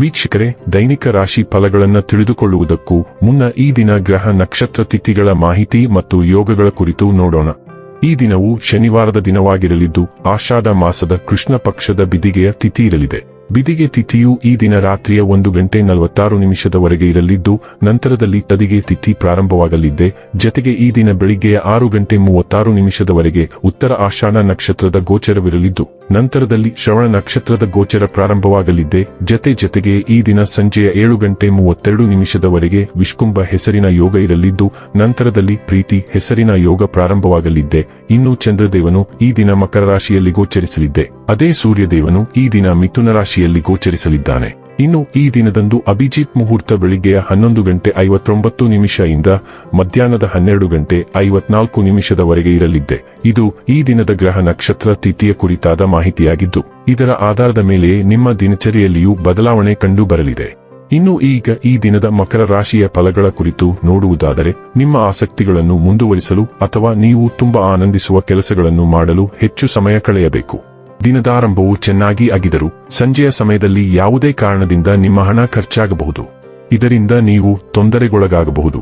ವೀಕ್ಷಕರೇ, ದೈನಿಕ ರಾಶಿ ಫಲಗಳನ್ನು ತಿಳಿದುಕೊಳ್ಳುವುದಕ್ಕೂ ಮುನ್ನ ಈ ದಿನ ಗ್ರಹ ನಕ್ಷತ್ರ ತಿಥಿಗಳ ಮಾಹಿತಿ ಮತ್ತು ಯೋಗಗಳ ಕುರಿತು ನೋಡೋಣ. ಈ ದಿನವು ಶನಿವಾರದ ದಿನವಾಗಿರಲಿದ್ದು, ಆಷಾಢ ಮಾಸದ ಕೃಷ್ಣ ಪಕ್ಷದ ಬಿದಿಗೆಯ ತಿಥಿ ಇರಲಿದೆ. ಬಿದಿಗೆ ತಿಥಿಯು ಈ ದಿನ ರಾತ್ರಿಯ ಒಂದು ಗಂಟೆ ನಲವತ್ತಾರು ನಿಮಿಷದವರೆಗೆ ಇರಲಿದ್ದು, ನಂತರದಲ್ಲಿ ತದಿಗೆ ತಿಥಿ ಪ್ರಾರಂಭವಾಗಲಿದ್ದೆ. ಜತೆಗೆ ಈ ದಿನ ಬೆಳಿಗ್ಗೆಯ ಆರು ಗಂಟೆ ಮೂವತ್ತಾರು ನಿಮಿಷದವರೆಗೆ ಉತ್ತರ ಆಷಾಢ ನಕ್ಷತ್ರದ ಗೋಚರವಿರಲಿದ್ದು, ನಂತರದಲ್ಲಿ ಶ್ರವಣ ನಕ್ಷತ್ರದ ಗೋಚರ ಪ್ರಾರಂಭವಾಗಲಿದ್ದೆ. ಜತೆ ಜತೆಗೆ ಈ ದಿನ ಸಂಜೆಯ ಏಳು ಗಂಟೆ ಮೂವತ್ತೆರಡು ನಿಮಿಷದವರೆಗೆ ವಿಷ್ಕುಂಭ ಹೆಸರಿನ ಯೋಗ ಇರಲಿದ್ದು, ನಂತರದಲ್ಲಿ ಪ್ರೀತಿ ಹೆಸರಿನ ಯೋಗ ಪ್ರಾರಂಭವಾಗಲಿದ್ದೆ. ಇನ್ನು ಚಂದ್ರದೇವನು ಈ ದಿನ ಮಕರ ರಾಶಿಯಲ್ಲಿ ಗೋಚರಿಸಲಿದ್ದೆ. ಅದೇ ಸೂರ್ಯದೇವನು ಈ ದಿನ ಮಿಥುನ ರಾಶಿಯಲ್ಲಿ ಗೋಚರಿಸಲಿದ್ದಾನೆ. ಇನ್ನು ಈ ದಿನದಂದು ಅಭಿಜಿತ್ ಮುಹೂರ್ತ ಬೆಳಿಗ್ಗೆಯ ಹನ್ನೊಂದು ಗಂಟೆ ಐವತ್ತೊಂಬತ್ತು ನಿಮಿಷ ಇಂದ ಮಧ್ಯಾಹ್ನದ ಹನ್ನೆರಡು ಗಂಟೆ ಐವತ್ನಾಲ್ಕು ನಿಮಿಷದವರೆಗೆ ಇರಲಿದ್ದೆ. ಇದು ಈ ದಿನದ ಗ್ರಹ ನಕ್ಷತ್ರ ತಿಥಿಯ ಕುರಿತಾದ ಮಾಹಿತಿಯಾಗಿದ್ದು, ಇದರ ಆಧಾರದ ಮೇಲೆ ನಿಮ್ಮ ದಿನಚರಿಯಲ್ಲಿಯೂ ಬದಲಾವಣೆ ಕಂಡು ಬರಲಿದೆ ಇನ್ನು ಈಗ ಈ ದಿನದ ಮಕರ ರಾಶಿಯ ಫಲಗಳ ಕುರಿತು ನೋಡುವುದಾದರೆ, ನಿಮ್ಮ ಆಸಕ್ತಿಗಳನ್ನು ಮುಂದುವರಿಸಲು ಅಥವಾ ನೀವು ತುಂಬಾ ಆನಂದಿಸುವ ಕೆಲಸಗಳನ್ನು ಮಾಡಲು ಹೆಚ್ಚು ಸಮಯ ಕಳೆಯಬೇಕು. ದಿನದಾರಂಭವು ಚೆನ್ನಾಗಿ ಆಗಿದರೂ, ಸಂಜೆಯ ಸಮಯದಲ್ಲಿ ಯಾವುದೇ ಕಾರಣದಿಂದ ನಿಮ್ಮ ಹಣ ಖರ್ಚಾಗಬಹುದು. ಇದರಿಂದ ನೀವು ತೊಂದರೆಗೊಳಗಾಗಬಹುದು.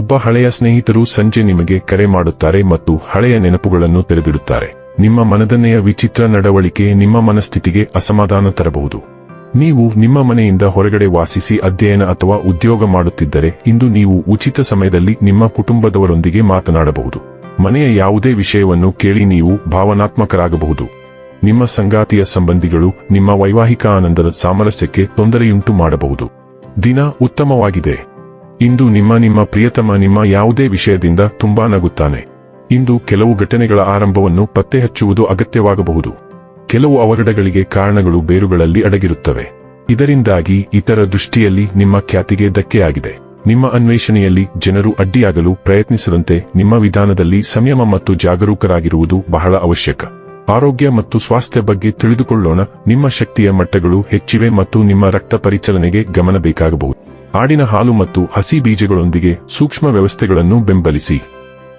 ಒಬ್ಬ ಹಳೆಯ ಸ್ನೇಹಿತರು ಸಂಜೆ ನಿಮಗೆ ಕರೆ ಮಾಡುತ್ತಾರೆ ಮತ್ತು ಹಳೆಯ ನೆನಪುಗಳನ್ನು ತೆರೆದಿಡುತ್ತಾರೆ. ನಿಮ್ಮ ಮನದನ್ನೆಯ ವಿಚಿತ್ರ ನಡವಳಿಕೆ ನಿಮ್ಮ ಮನಸ್ಥಿತಿಗೆ ಅಸಮಾಧಾನ ತರಬಹುದು. ನೀವು ನಿಮ್ಮ ಮನೆಯಿಂದ ಹೊರಗಡೆ ವಾಸಿಸಿ ಅಧ್ಯಯನ ಅಥವಾ ಉದ್ಯೋಗ ಮಾಡುತ್ತಿದ್ದರೆ, ಇಂದು ನೀವು ಉಚಿತ ಸಮಯದಲ್ಲಿ ನಿಮ್ಮ ಕುಟುಂಬದವರೊಂದಿಗೆ ಮಾತನಾಡಬಹುದು. ಮನೆಯ ಯಾವುದೇ ವಿಷಯವನ್ನು ಕೇಳಿ ನೀವು ಭಾವನಾತ್ಮಕರಾಗಬಹುದು. ನಿಮ್ಮ ಸಂಗಾತಿಯ ಸಂಬಂಧಿಗಳು ನಿಮ್ಮ ವೈವಾಹಿಕ ಆನಂದದ ಸಾಮರಸ್ಯಕ್ಕೆ ತೊಂದರೆಯುಂಟು ಮಾಡಬಹುದು. ದಿನ ಉತ್ತಮವಾಗಿದೆ. ಇಂದು ನಿಮ್ಮ ನಿಮ್ಮ ಪ್ರಿಯತಮ ನಿಮ್ಮ ಯಾವುದೇ ವಿಷಯದಿಂದ ತುಂಬಾ ನಗುತ್ತಾನೆ. ಇಂದು ಕೆಲವು ಘಟನೆಗಳ ಆರಂಭವನ್ನು ಪತ್ತೆ ಹಚ್ಚುವುದು ಅಗತ್ಯವಾಗಬಹುದು. ಕೆಲವು ಅವಘಡಗಳಿಗೆ ಕಾರಣಗಳು ಬೇರುಗಳಲ್ಲಿ ಅಡಗಿರುತ್ತವೆ. ಇದರಿಂದಾಗಿ ಇತರ ದೃಷ್ಟಿಯಲ್ಲಿ ನಿಮ್ಮ ಖ್ಯಾತಿಗೆ ಧಕ್ಕೆಯಾಗಿದೆ. ನಿಮ್ಮ ಅನ್ವೇಷಣೆಯಲ್ಲಿ ಜನರು ಅಡ್ಡಿಯಾಗಲು ಪ್ರಯತ್ನಿಸದಂತೆ ನಿಮ್ಮ ವಿಧಾನದಲ್ಲಿ ಸಂಯಮ ಮತ್ತು ಜಾಗರೂಕರಾಗಿರುವುದು ಬಹಳ ಅವಶ್ಯಕ. ಆರೋಗ್ಯ ಮತ್ತು ಸ್ವಾಸ್ಥ್ಯ ಬಗ್ಗೆ ತಿಳಿದುಕೊಳ್ಳೋಣ. ನಿಮ್ಮ ಶಕ್ತಿಯ ಮಟ್ಟಗಳು ಹೆಚ್ಚಿವೆ ಮತ್ತು ನಿಮ್ಮ ರಕ್ತ ಪರಿಚಲನೆಗೆ ಗಮನ ಬೇಕಾಗಬಹುದು. ಆಡಿನ ಹಾಲು ಮತ್ತು ಹಸಿ ಬೀಜಗಳೊಂದಿಗೆ ಸೂಕ್ಷ್ಮ ವ್ಯವಸ್ಥೆಗಳನ್ನು ಬೆಂಬಲಿಸಿ.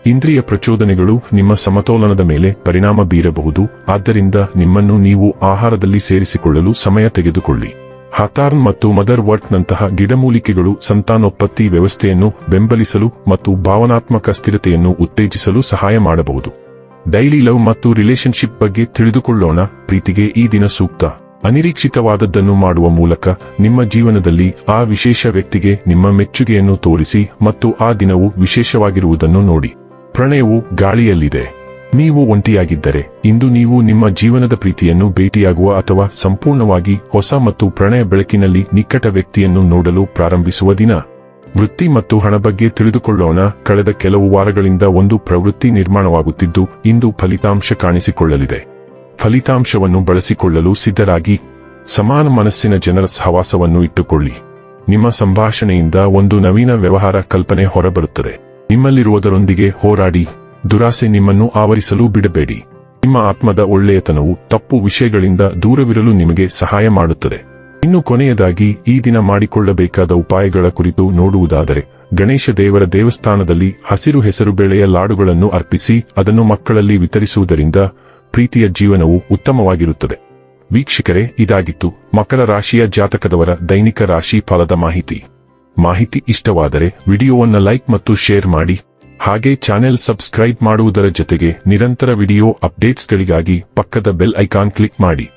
ಇಂದ್ರಿಯ ಪ್ರಚೋದನೆಗಳು ನಿಮ್ಮ ಸಮತೋಲನದ ಮೇಲೆ ಪರಿಣಾಮ ಬೀರಬಹುದು. ಆದ್ದರಿಂದ ನಿಮ್ಮನ್ನು ನೀವು ಆಹಾರದಲ್ಲಿ ಸೇರಿಸಿಕೊಳ್ಳಲು ಸಮಯ ತೆಗೆದುಕೊಳ್ಳಿ. ಹತಾರ್ನ್ ಮತ್ತು ಮದರ್ ವರ್ಟ್ನಂತಹ ಗಿಡಮೂಲಿಕೆಗಳು ಸಂತಾನೋತ್ಪತ್ತಿ ವ್ಯವಸ್ಥೆಯನ್ನು ಬೆಂಬಲಿಸಲು ಮತ್ತು ಭಾವನಾತ್ಮಕ ಸ್ಥಿರತೆಯನ್ನು ಉತ್ತೇಜಿಸಲು ಸಹಾಯ ಮಾಡಬಹುದು. ಡೈಲಿ ಲವ್ ಮತ್ತು ರಿಲೇಶನ್ಶಿಪ್ ಬಗ್ಗೆ ತಿಳಿದುಕೊಳ್ಳೋಣ. ಪ್ರೀತಿಗೆ ಈ ದಿನ ಸೂಕ್ತ. ಅನಿರೀಕ್ಷಿತವಾದದ್ದನ್ನು ಮಾಡುವ ಮೂಲಕ ನಿಮ್ಮ ಜೀವನದಲ್ಲಿ ಆ ವಿಶೇಷ ವ್ಯಕ್ತಿಗೆ ನಿಮ್ಮ ಮೆಚ್ಚುಗೆಯನ್ನು ತೋರಿಸಿ ಮತ್ತು ಆ ದಿನವು ವಿಶೇಷವಾಗಿರುವುದನ್ನು ನೋಡಿ. ಪ್ರಣಯವು ಗಾಳಿಯಲ್ಲಿದೆ. ನೀವು ಒಂಟಿಯಾಗಿದ್ದರೆ, ಇಂದು ನೀವು ನಿಮ್ಮ ಜೀವನದ ಪ್ರೀತಿಯನ್ನು ಭೇಟಿಯಾಗುವ ಅಥವಾ ಸಂಪೂರ್ಣವಾಗಿ ಹೊಸ ಮತ್ತು ಪ್ರಣಯ ಬೆಳಕಿನಲ್ಲಿ ನಿಕಟ ವ್ಯಕ್ತಿಯನ್ನು ನೋಡಲು ಪ್ರಾರಂಭಿಸುವ ದಿನ. ವೃತ್ತಿ ಮತ್ತು ಹಣ ಬಗ್ಗೆ ತಿಳಿದುಕೊಳ್ಳೋಣ. ಕಳೆದ ಕೆಲವು ವಾರಗಳಿಂದ ಒಂದು ಪ್ರವೃತ್ತಿ ನಿರ್ಮಾಣವಾಗುತ್ತಿದ್ದು, ಇಂದು ಫಲಿತಾಂಶ ಕಾಣಿಸಿಕೊಳ್ಳಲಿದೆ. ಫಲಿತಾಂಶವನ್ನು ಬಳಸಿಕೊಳ್ಳಲು ಸಿದ್ಧರಾಗಿ, ಸಮಾನ ಮನಸ್ಸಿನ ಜನರ ಸಹವಾಸವನ್ನು ಇಟ್ಟುಕೊಳ್ಳಿ. ನಿಮ್ಮ ಸಂಭಾಷಣೆಯಿಂದ ಒಂದು ನವೀನ ವ್ಯವಹಾರ ಕಲ್ಪನೆ ಹೊರಬರುತ್ತದೆ. ನಿಮ್ಮಲ್ಲಿರುವುದರೊಂದಿಗೆ ಹೋರಾಡಿ, ದುರಾಸೆ ನಿಮ್ಮನ್ನು ಆವರಿಸಲು ಬಿಡಬೇಡಿ. ನಿಮ್ಮ ಆತ್ಮದ ಒಳ್ಳೆಯತನವು ತಪ್ಪು ವಿಷಯಗಳಿಂದ ದೂರವಿರಲು ನಿಮಗೆ ಸಹಾಯ ಮಾಡುತ್ತದೆ. ಇನ್ನು ಕೊನೆಯದಾಗಿ ಈ ದಿನ ಮಾಡಿಕೊಳ್ಳಬೇಕಾದ ಉಪಾಯಗಳ ಕುರಿತು ನೋಡುವುದಾದರೆ, ಗಣೇಶ ದೇವರ ದೇವಸ್ಥಾನದಲ್ಲಿ ಹಸಿರು ಹೆಸರುಬೇಳೆಯ ಲಾಡುಗಳನ್ನು ಅರ್ಪಿಸಿ ಅದನ್ನು ಮಕ್ಕಳಲ್ಲಿ ವಿತರಿಸುವುದರಿಂದ ಪ್ರೀತಿಯ ಜೀವನವು ಉತ್ತಮವಾಗಿರುತ್ತದೆ. ವೀಕ್ಷಕರೇ, ಇದಾಗಿತ್ತು ಮಕರ ರಾಶಿಯ ಜಾತಕದವರ ದೈನಿಕ ರಾಶಿ ಫಲದ ಮಾಹಿತಿ. ಮಾಹಿತಿ ಇಷ್ಟವಾದರೆ ವಿಡಿಯೋವನ್ನು ಲೈಕ್ ಮತ್ತು ಶೇರ್ ಮಾಡಿ, ಹಾಗೆ ಚಾನೆಲ್ ಸಬ್ಸ್ಕ್ರೈಬ್ ಮಾಡುವುದರ ಜೊತೆಗೆ ನಿರಂತರ ವಿಡಿಯೋ ಅಪ್ಡೇಟ್ಸ್ಗಳಿಗಾಗಿ ಪಕ್ಕದ ಬೆಲ್ ಐಕಾನ್ ಕ್ಲಿಕ್ ಮಾಡಿ.